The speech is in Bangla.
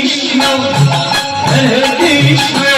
কৃষ্ণ। হরে কৃষ্ণ।